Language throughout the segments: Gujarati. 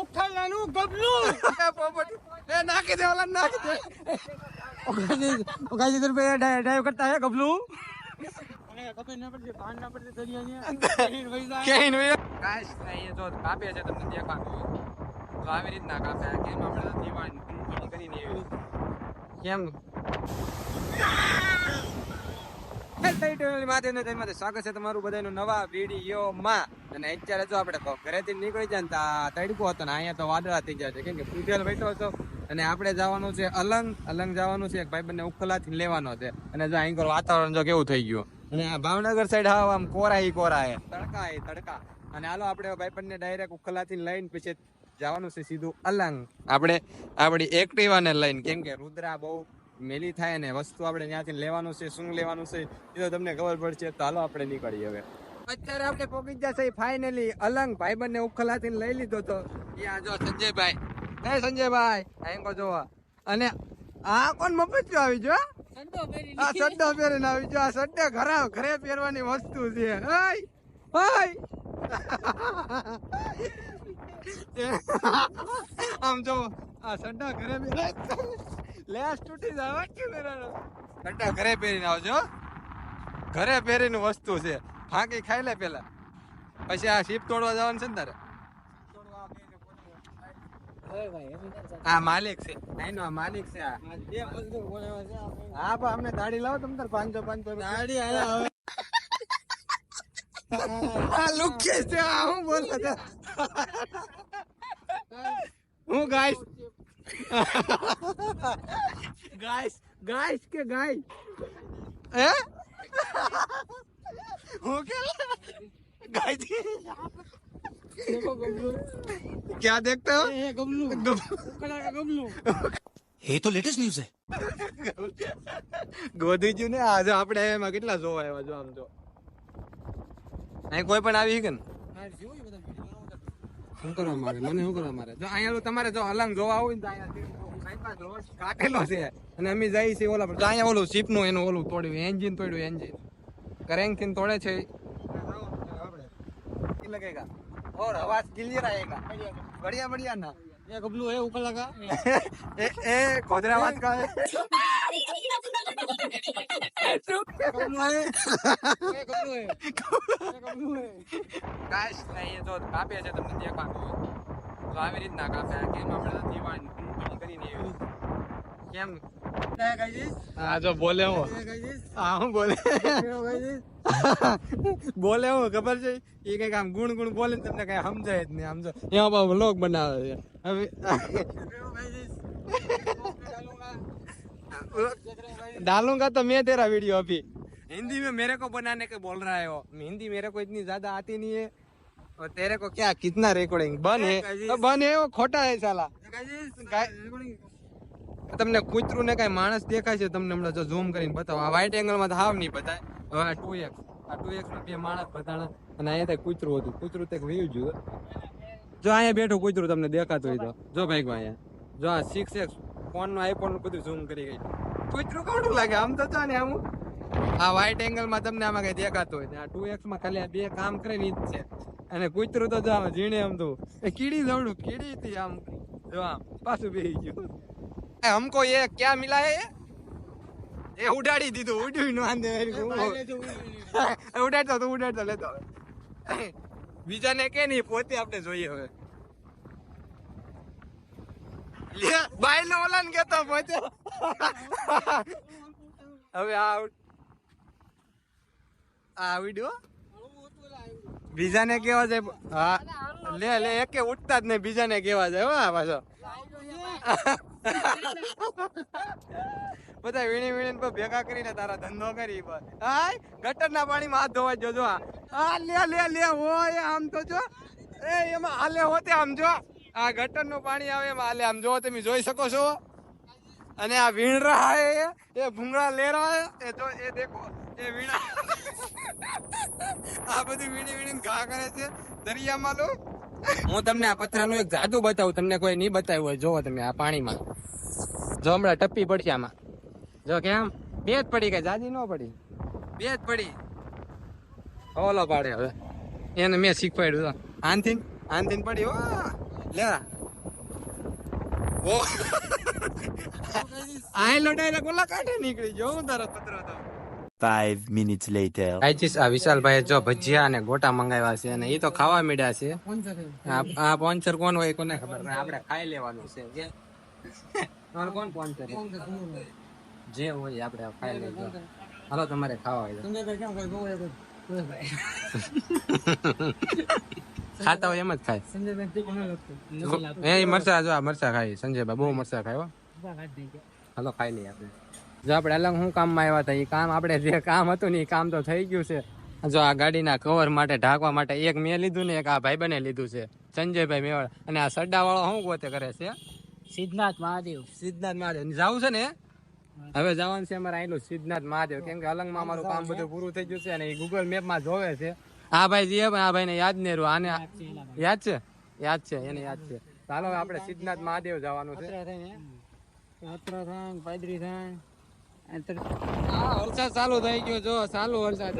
ઉઠાલાનું ગબલું. એ નાખી દે ઓલા નાખી દે. ઓગાજી રૂપિયા ડાઈવ કરતા હે ગબલું? કપે છે તમને દેખાતું તો આવી રીતના કાપે કેમ આપણે દિવાળી કરીને એવી. કેમ? વાતાવરણ જો કેવું થઈ ગયું. અને ભાવનગર સાઈડ હાવ આમ કોરા કોરાય તડકા એ તડકા. અને હાલો આપણે ભાઈબંધને ડાયરેક્ટ ઉખલાથી લઈને પછી જવાનું છે સીધું અલંગ. આપણે આપણી એક્ટિવાને લઈને. કેમ કે રુદ્રા બહુ મેલી થાય ને વસ્તુ આપણે ત્યાંથી લેવાનું છે શું લેવાનું છે એ તો તમને ખબર પડશે. તો હાલો આપણે નીકળીએ હવે. અત્યારે આપણે પહોંચી જશે ફાઇનલી અલંગ ભાઈબંધને ઉખલાથી લઈ લીધો તો. ત્યાં જો સંજયભાઈ. હે સંજયભાઈ આંગો જોવા અને આ કોણ મફત આવી જો આ સડ્ડો પહેરીને આવી જો આ સડ્ડે ઘરે ઘરે પહેરવાની વસ્તુ છે. હાય હાય આમ જો આ સડ્ડા ઘરે પહેરે લેસ તૂટી જાય કેમેરાનો સડ્ડા ઘરે પહેરીને આવજો ઘરે પહેરીને વસ્તુ છે. ફાંકી ખાઈ લે પેલા. પછી આ શીપ તોડવા જવાનું છે ને તારે? આ માલિક છે. નહીં આ માલિક છે આ. હા પણ અમને દાઢી લાવો તમે તાર પાંચસો પાંચસો દાઢી આ લુક છે આ હું બોલો છો? હું ગાઈસ ગાઈસ ગાઈસ કે ગાય હે હું કે ગાય क्या देखते हो ગબલું ઉકળા का ગબલું ये तो लेटेस्ट न्यूज है ગોધીજુ ને આજે આપણે એમાં કેટલા જોવા આવ્યા જો આમ જો અહીં કોઈ પણ આવી કે ને શું કરવા મારે મને શું કરવા મારે જો અહીંયા તો તમારે જો અલંગ જોવા હોય ને તો અહીંયા રોડ કાઢેલો છે અને અમે જઈએ છીએ ઓલા પર તો અહીંયા ઓલું શીપ નું એનું ઓલું તોડ્યું એન્જિન તોડ્યું એન્જિન કરેંગ થી તોડે છે लगेगा और आवाज क्लियर आएगा बढ़िया बढ़िया ना ये गबलू है उकला का ए ए खोदरा आवाज का है કાશ નહીં જો કાપે છે તમને જે કાપ્યું તો આવી રીતના કાપે. કેમ આપણે તો દીવાણ કરીને એવી કેમ? હા જો બોલે હું. હા હું બોલે બોલે હું ખબર છે? એ કંઈક આમ ગુણ ગુણ બોલે તમને કઈ સમજાય જ નહીં. સમજો એમાં લોક બનાવે છે. હવે डालूंगा तो मैं तेरा वीडियो अभी हिंदी में मेरे को बनाने के बोल रहा है वो हिंदी मेरे को इतनी ज्यादा आती नहीं है और तेरे को क्या कितना रिकॉर्डिंग बन है तो बन है वो खोटा है साला તમને કૂતરું ને કઈ માણસ દેખાય છે તમને હમણાં જો ઝૂમ કરીને બતાવો આ વ્હાઈટ એંગલ માં તો હાવ નહીં બતાય હવે આ ટુ એક્સ આ ટુ એક્સ માં બે માણસ બતાણા અને અહીંયા ત્યાં કૂતરું હતું કૂતરું તે વયું જો જો અહીંયા બેઠું કૂતરું તમને દેખાતું હોય તો જો ભાઈ અહીંયા જો આ સિક્સ એક્સ ફોનનું ફોનનું આઈફોનનું બધું ઝૂમ કરી ગઈ. કૂતરું કોણું લાગે? આમ તો છે ને આમ. આ વ્હાઈટ એંગલમાં તમને આમાં કઈ દેખાતું હોય. આ ટુ એક્સમાં ખાલી આ બે કામ કરે ને જ છે. અને કૂતરું તો જો ઝીણે આમ તો. એ કીડી જવડું કીડી હતી આમ. જો પાછું બે ગયું. હમકો એ ક્યાં મિલાય હે એ ઉડાડી દીધું ઉડ્યું નું આંદે ઉડાડતો તો ઉડાડતો લેતો. બીજાને કે નહીં પોતે આપણે જોઈએ હવે. લે બાઈ નો ઓલાન કેતો પોતે હવે આ આ બીજાને કેવા જાય? હા. લે લે, એકે ઉઠતા જ નહીં, બીજાને કેવા જાય, હો પાછો. બધા વીણી વીણી ભેગા કરીને તારા ધંધો કરી હાય, ગટરના પાણીમાં હાથ ધોવા જોજો આ. લે લે લે, ઓય, આમ તો જો. એ, એમાં હાલે હોતે આમ જો. આ ગટરનું પાણી આવે એટલે આમ જોવો તમે, જોઈ શકો છો. અને આ વીણરા હે એ ભૂંગળા લેરા એ જો એ દેખો, એ વીણા. આ બધી વીણી વીણી ઘા કરે છે. દરિયામાં લો. હું તમને આ પથરાનું એક જાદુ બતાવું, તમને કોઈ નહીં બતાવ્યું હોય. જોવો તમે આ પાણીમાં. જો હમણાં ટપ્પી પડશે આમાં. જો કેમ બે જ પડી કે જાજી ન પડી. બે જ પડી. ઓલો પાડે હવે. એને મેં શીખવાડ્યું આનથી આનથી પડી, હો. લે ઓ આયલો ડાયરેક્ટ ઓલા કાઢે નીકળી જો હું તારો પત્ર હતો. Five minutes later. આઈચીસ આ વિશાલભાઈ જો ભજીયા અને ગોટા મંગાવ્યા છે અને એ તો ખાવા મીડ્યા છે. આ આ પોન્ચર કોણ હોય કોને ખબર પણ આપણે ખાઈ લેવાનું છે કે? તમારે કોણ પોન્ચર જે હોય આપણે ખાઈ લેજો. હાલો તમારે ખાવા હોય તો. ખાતા હોય એમ જ ખાય. એ મરચા જો આ મરચા ખાય સંજયભાઈ બહુ મરચા ખાય હાલો ખાઈ લઈએ આપણે. જો આપણે અલગ શું કામમાં આવ્યા હતા? એ કામ આપણે જે કામ હતું ને એ કામ તો થઈ ગયું છે. જો આ ગાડીના કવર માટે ઢાંકવા માટે એક મેં લીધું ને એક આ ભાઈ બને લીધું છે. સંજયભાઈ મેવાડ. અને આ સડ્ડા વાળો શું ગોતે કરે છે? સિદ્ધનાથ મહાદેવ. સિદ્ધનાથ મહાદેવ. જવું છે ને? હવે જવાનું છે અમારે આયેલું સિદ્ધનાથ મહાદેવ. કેમ કે અલંગમાં અમારું કામ બધું પૂરું થઈ ગયું છે અને એ ગૂગલ મેપમાં જોવે છે. આ ભાઈ જે પણ આ ભાઈને યાદ નહીં રહ્યું. આને યાદ છે યાદ છે? એને યાદ છે. ચાલો હવે આપણે સિદ્ધનાથ મહાદેવ જવાનું છે. હા વરસાદ ચાલુ થઈ ગયો જો ચાલુ વરસાદ.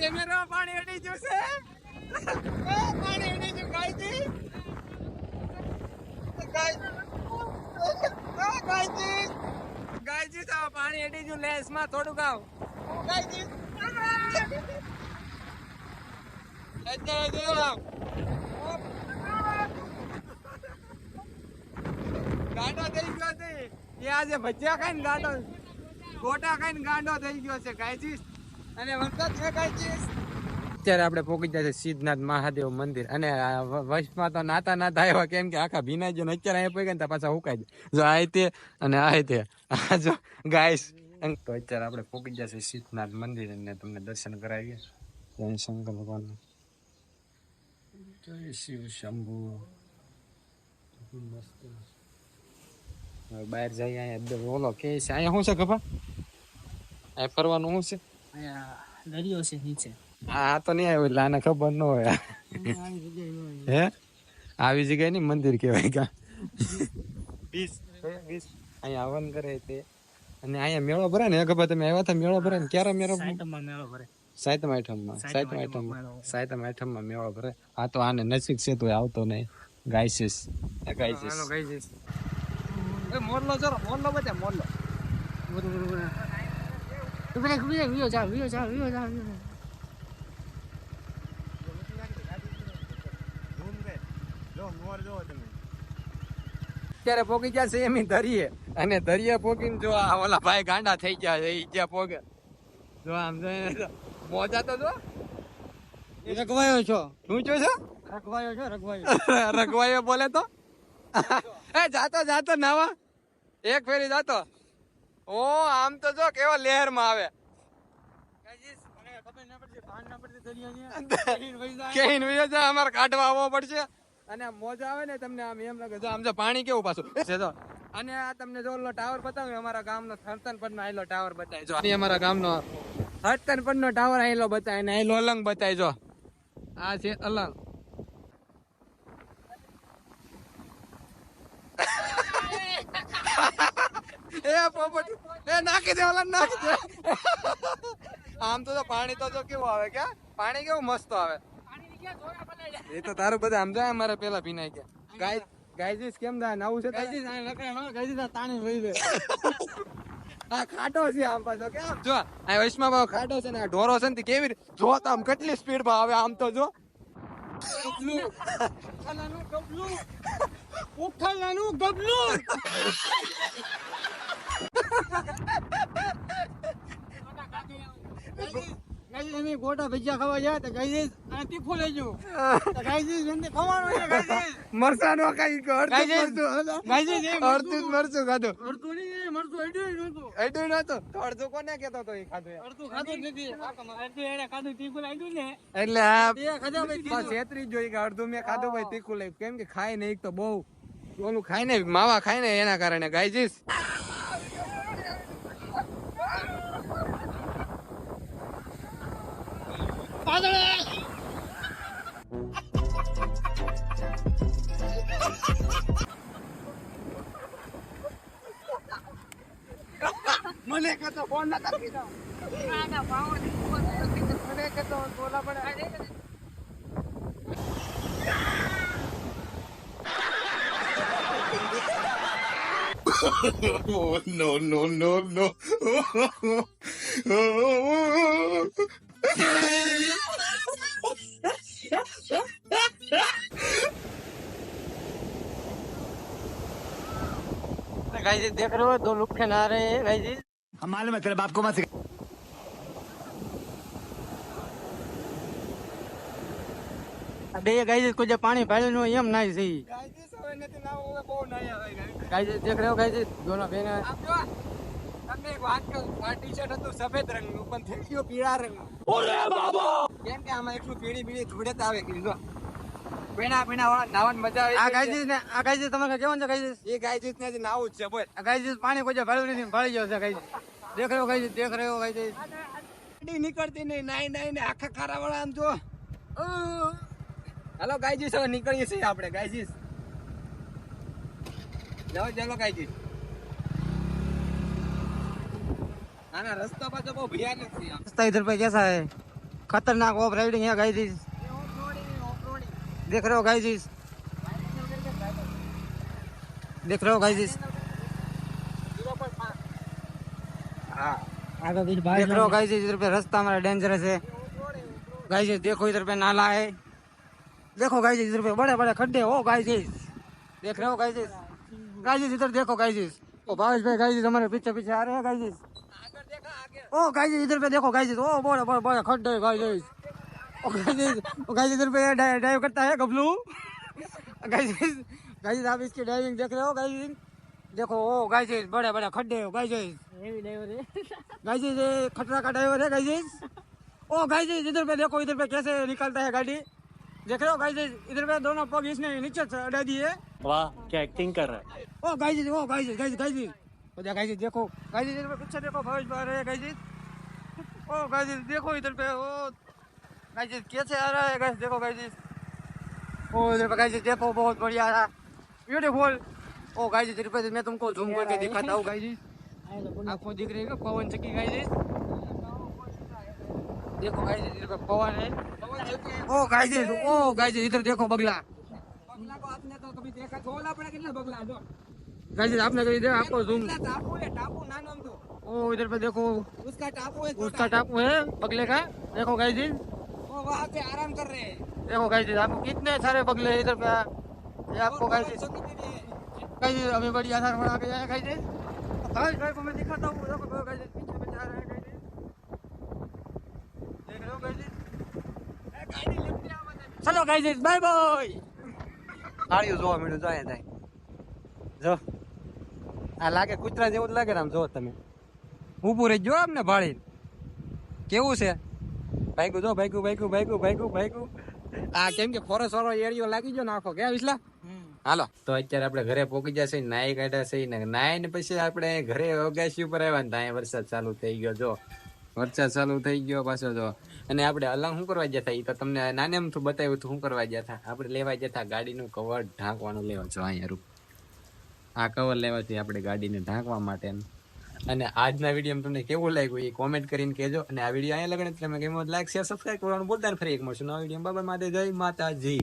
કેમેરા પાણી અડી એ પાણી અડી ગયું ગાયજી ગાયજી ગાયજી પાણી અડી ગયું લેસમાં થોડુંક આવ. ગયો ગયો અને વરસાદ છે અત્યારે આપણે પહોંચી જાય છે સિદ્ધનાથ મહાદેવ મંદિર. અને આ તો નાતા નાતા આવ્યા, કેમ કે આખા ભીના જો અત્યારે અહીંયા પહોંચ્યા ને તો પાછા હુકાય જાય જો આ તે અને આ તે. આ તો અત્યારે આપણે પહોંચી જશે સિદ્ધનાથ મંદિર અને તમને દર્શન કરાવીએ. જય શંકર ભગવાન. જય શિવ શંભુ. બહાર જઈએ અહીંયા ઓલો કે છે અહીંયા શું છે ખબર? અહીંયા ફરવાનું શું છે? દરિયો છે નીચે. આ આ તો નહીં આવ્યો આને ખબર ન હોય. હે? આવી જગ્યાએ ની મંદિર કહેવાય કા બીસ બીસ અહીંયા હવન કરે તે. અને અહીંયા મેળો ભરે ને ખબર તમે આવ્યા હતા મેળો ભરે ને? ક્યારે મેળો મેળો ભરે. સાયતમ આઠમમાં સાયતમ આઠમમાં સાયતમ આઠમમાં મેળો ભરે. આ તો આને નજીક છે તો આવતો નહીં. ગાઈસીસ ગાઈસીસ એ મોરલો જરો મોરલો બચે મોરલો. વિયો જા વિયો જા વિયો જા અત્યારે પોકી ગયા છે એમ દરિયે અને ધરીએ પોકીને જો આ ઓલા ભાઈ ગાંડા થઈ ગયા છે ઈ જ્યાં પોગે. જો આમ જો મોજા તો જો. રગવાયો છો. શું છો છો? રગવાયો છો રગવાયો રઘવાયો બોલે તો. એ જાતો જાતો નાવા. એક ફેરી જાતો. ઓ આમ તો જો કેવો લહેરમાં આવે કેહીન જાય અમારે કાઢવા આવવો પડશે. અને મોજા આવે ને તમને આમ એમ લાગે આમ જો પાણી કેવું પાછું? અને આ તમને જો ટાવર બતાવ્યો અમારા ગામનો થરતન પર નો ટાવર બતાવી જો. અમારા ગામનો થરતન પર નો ટાવર આયલો બતાવી ને આયલો અલંગ બતાવી જો. આ છે અલંગ. એ પોપટ, એ નાખી દે, ઓલા નાખી દે. આમ તો પાણી તો જો કેવું આવે કે પાણી કેવું મસ્ત આવે. એ તો તારું બધા આમ જાય મારે પેલા ભીનાઈ ગયા. ગાય ગાયજીસ કેમ થાય નવું છે તારે? આ ખાટો છે આમ પાછો કેમ? જો આ વૈષ્ણવ બાબા ખાટો છે ને આ ઢોરો છે ને કેવી જો તો આમ કેટલી સ્પીડમાં આવે આમ તો જો. ગોટા ભજીયા ખાવા ગયા તો ગાઈજીસ અને તીખું લેજો તો ગાઈજીસ એમને ખવાનું છે ગાઈજીસ મરસા નો ખાઈ ગયો ગાયજીસ, ગાયજીસ, એ અડધું મરચું ખાધો. અડધું નહીં મરચું અડ્યું નહોતું. અડધું નતો તો અડધું કોને કહેતો તો એ ખાધો? અડધું ખાધું નથી. અડધું એને ખાધું તીખું લાગ્યું ને એટલે આ ખાધા પછી છેતરી જોઈ કે અડધું મેં ખાધું ભાઈ તીખું લાગ્યું. કેમ કે ખાય ને એક તો બહુ. ઓલું ખાય ને માવા ખાય ને એના કારણે. ગાયજીસ મને કહેતો ફોન ના કરી દો મને કહેતો બોલા પડે Oh, no, no, no, no. देख रहे हो दो लोग खेला रहे हैं। भाई जी हम मालूम है तेरे बाप को मत अबे गाइस इसको जब पानी फैल लो ये हम ना सही गाइस समझ नहीं ना वो बहुत गाइस देख रहे हो गाइस दोनों बहन है। વાત કહું આ ટી શર્ટ હતું સફેદ રંગનું પણ થઈ પીળા રંગનું. ઓરે કેમ કે આમાં એટલું પીળી પીળી ધૂળત આવે કે જો પીણા પીણા મજા આવે. આ ગાયજીસ આ ગાયજીસ તમારે કેવું છે ગાયજીસ એ ગાયજીસ ને નાવું જ છે બોલ. આ ગાયજીસ પાણી કોઈ ભળ્યું નથી ભળી ગયો છે દેખ રહ્યો દેખ રહ્યો નીકળતી નહીં નાઈ નાઈ ને આખા ખારા આમ જો. હાલો ગાયજીસ હવે નીકળીએ છીએ આપણે ગાયજીસ જાઓ ચાલો ગાયજીસ आना रास्ता पर तो बहुत भयानक सी रास्ता इधर पे कैसा है खतरनाक ऑफ़ राइडिंग है गाइस देख रहे हो गाइस देख रहे हो गाइस हाँ देख रहे हो गाइस इधर पे रास्ता हमारा डेंजरस है गाइस देखो इधर पे नाला है देखो गाइस इधर पे बड़े बड़े खड्डे हो गाइस देख रहे हो गाइस गाइस इधर देखो गाइस ओ भावेश भाई गाइस हमारे पीछे पीछे आ रहे हैं गाइस ओ गाइस इधर पे देखो गाइस ओ बड़े बड़े बड़े खड्डे गाइस ओ गाइस ओ गाइस इधर पे डाइव करता है गबलू। गाइस गाइस आप इसकी डाइविंग देख रहे हो गाइस देखो ओ गाइस बड़े बड़े खड्डे हो गाइस गाइस ये खतरा का ड्राइवर है गाइस ओ गाइस इधर पे देखो इधर पे कैसे निकलता है गाड़ी। देख रहे हो गाइस इधर पे दोनों पग इसने नीचे से अड़ा दिए। वाह क्या एक्टिंग कर रहा है। ओ गाइस ओ गाइस गाइस गाइस બધા गाइस देखो गाइस इधर पे कुछ देखो भावेश भाई रहे गाइस ओ गाइस देखो इधर पे ओ गाइस कैसे आ रहा है गाइस देखो गाइस ओ इधर पे गाइस देखो बहुत बढ़िया आ रहा ब्यूटीफुल ओ गाइस इधर पे मैं तुमको जूम करके दिखाता हूं गाइस आपको दिख रही है पवन चक्की गाइस देखो गाइस इधर पे पवन है ओ गाइस ओ गाइस इधर देखो बगला बगला को आपने तो कभी देखा झोला पड़ा कितना बगला जो गाइस आपने कभी देखा आपको जूम કેટલા ટાપુ है ટાપુ નાનો આમ તો ओ इधर पे देखो उसका टापू है उसका टापू है बगले का देखो गाइस वो वहाँ पे आराम कर रहे हैं देखो गाइस आपको कितने सारे बगले हैं इधर पे ये आपको और गाइस चौकी पे भी है। गाइस अभी बड़ी आधार बना के जाए गाइस गाइस भाई को मैं दिखाता हूँ देखो गाइस पीछे में जा रहा है गाइस देख रहे हो गाइस એ ગાડી લેફ્ટ આવા દે. चलो गाइस बाय बाय આળ્યું જોવા મળ્યું જાય જાય જો આ લાગે કૂતરા જેવું જ લાગે આમ જો તમે. ઊભું રહી જો આમને ભાળી કેવું છે? ભાઈકું જો ભાઈકું ભાઈકું ભાઈકું ભાઈકું ભાઈકું આ કેમ કે ફોરેસ્ટ વાળો એરિયો લાગી ગયો નાખો કે વિસલા? હાલો. તો અત્યારે આપણે ઘરે પોકી જશે નાઈ કાઢ્યા છે, ને નાઈ ને પછી આપણે ઘરે અગાસી ઉપર આવ્યા ને ત્યાં વરસાદ ચાલુ થઈ ગયો, જો. વરસાદ ચાલુ થઈ ગયો પાછો, જો. અને આપણે અલંગ શું કરવા હતા? એ તો તમને નાને એમથી બતાવ્યું હતું, શું કરવા હતા? આપણે લેવા હતા ગાડીનું કવર ઢાંકવાનું લેવા છો અહીંયા રૂપ આ કવર લેવા છે આપણે ગાડીને ઢાંકવા માટે અને આજના વીડિયો તમને કેવું લાગ્યું એ કોમેન્ટ કરીને કહેજો. અને આ વીડિયો અહીંયા લગણે તમે કેમ લાઈક શેર સબસ્ક્રાઈબ કરવાનું બોલતા ફરી એક મળશું નવા વીડિયો બાબા માતે જય માતાજી.